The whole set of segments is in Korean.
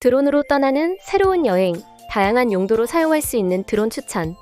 드론으로 떠나는 새로운 여행, 다양한 용도로 사용할 수 있는 드론 추천.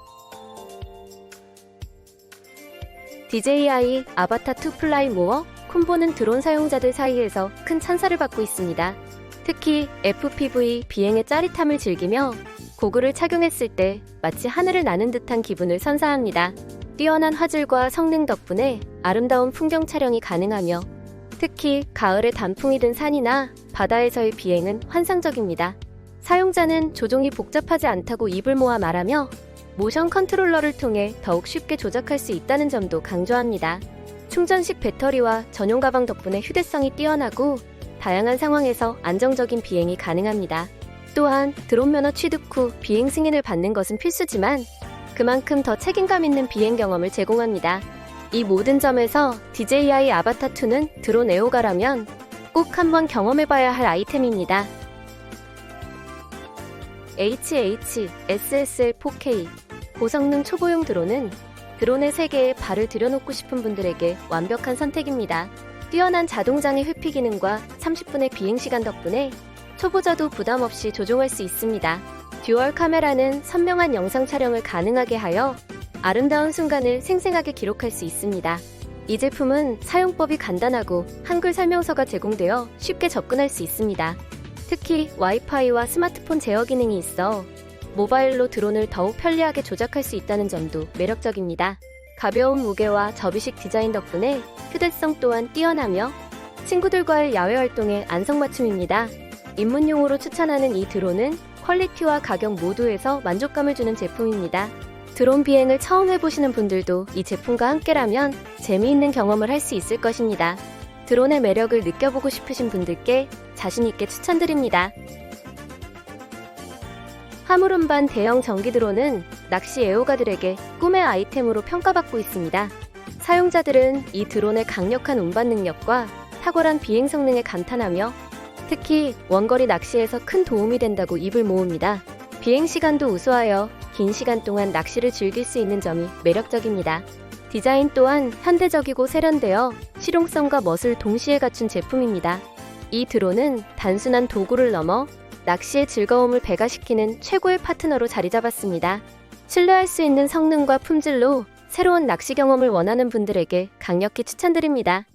DJI 아바타 2 플라이 모어 콤보는 드론 사용자들 사이에서 큰 찬사를 받고 있습니다. 특히 FPV 비행의 짜릿함을 즐기며 고글을 착용했을 때 마치 하늘을 나는 듯한 기분을 선사합니다. 뛰어난 화질과 성능 덕분에 아름다운 풍경 촬영이 가능하며 특히 가을에 단풍이 든 산이나 바다에서의 비행은 환상적입니다. 사용자는 조종이 복잡하지 않다고 입을 모아 말하며 모션 컨트롤러를 통해 더욱 쉽게 조작할 수 있다는 점도 강조합니다. 충전식 배터리와 전용 가방 덕분에 휴대성이 뛰어나고 다양한 상황에서 안정적인 비행이 가능합니다. 또한 드론 면허 취득 후 비행 승인을 받는 것은 필수지만 그만큼 더 책임감 있는 비행 경험을 제공합니다. 이 모든 점에서 DJI 아바타 2는 드론 애호가라면 꼭 한번 경험해봐야 할 아이템입니다. HH SSL4K 고성능 초보용 드론은 드론의 세계에 발을 들여놓고 싶은 분들에게 완벽한 선택입니다. 뛰어난 자동장애 회피 기능과 30분의 비행시간 덕분에 초보자도 부담 없이 조종할 수 있습니다. 듀얼 카메라는 선명한 영상 촬영을 가능하게 하여 아름다운 순간을 생생하게 기록할 수 있습니다. 이 제품은 사용법이 간단하고 한글 설명서가 제공되어 쉽게 접근할 수 있습니다. 특히 와이파이와 스마트폰 제어 기능이 있어 모바일로 드론을 더욱 편리하게 조작할 수 있다는 점도 매력적입니다. 가벼운 무게와 접이식 디자인 덕분에 휴대성 또한 뛰어나며 친구들과의 야외 활동에 안성맞춤입니다. 입문용으로 추천하는 이 드론은 퀄리티와 가격 모두에서 만족감을 주는 제품입니다. 드론 비행을 처음 해보시는 분들도 이 제품과 함께라면 재미있는 경험을 할 수 있을 것입니다. 드론의 매력을 느껴보고 싶으신 분들께 자신있게 추천드립니다. 화물 운반 대형 전기 드론은 낚시 애호가들에게 꿈의 아이템으로 평가받고 있습니다. 사용자들은 이 드론의 강력한 운반 능력과 탁월한 비행 성능에 감탄하며 특히 원거리 낚시에서 큰 도움이 된다고 입을 모읍니다. 비행 시간도 우수하여 긴 시간 동안 낚시를 즐길 수 있는 점이 매력적입니다. 디자인 또한 현대적이고 세련되어 실용성과 멋을 동시에 갖춘 제품입니다. 이 드론은 단순한 도구를 넘어 낚시의 즐거움을 배가시키는 최고의 파트너로 자리 잡았습니다. 신뢰할 수 있는 성능과 품질로 새로운 낚시 경험을 원하는 분들에게 강력히 추천드립니다.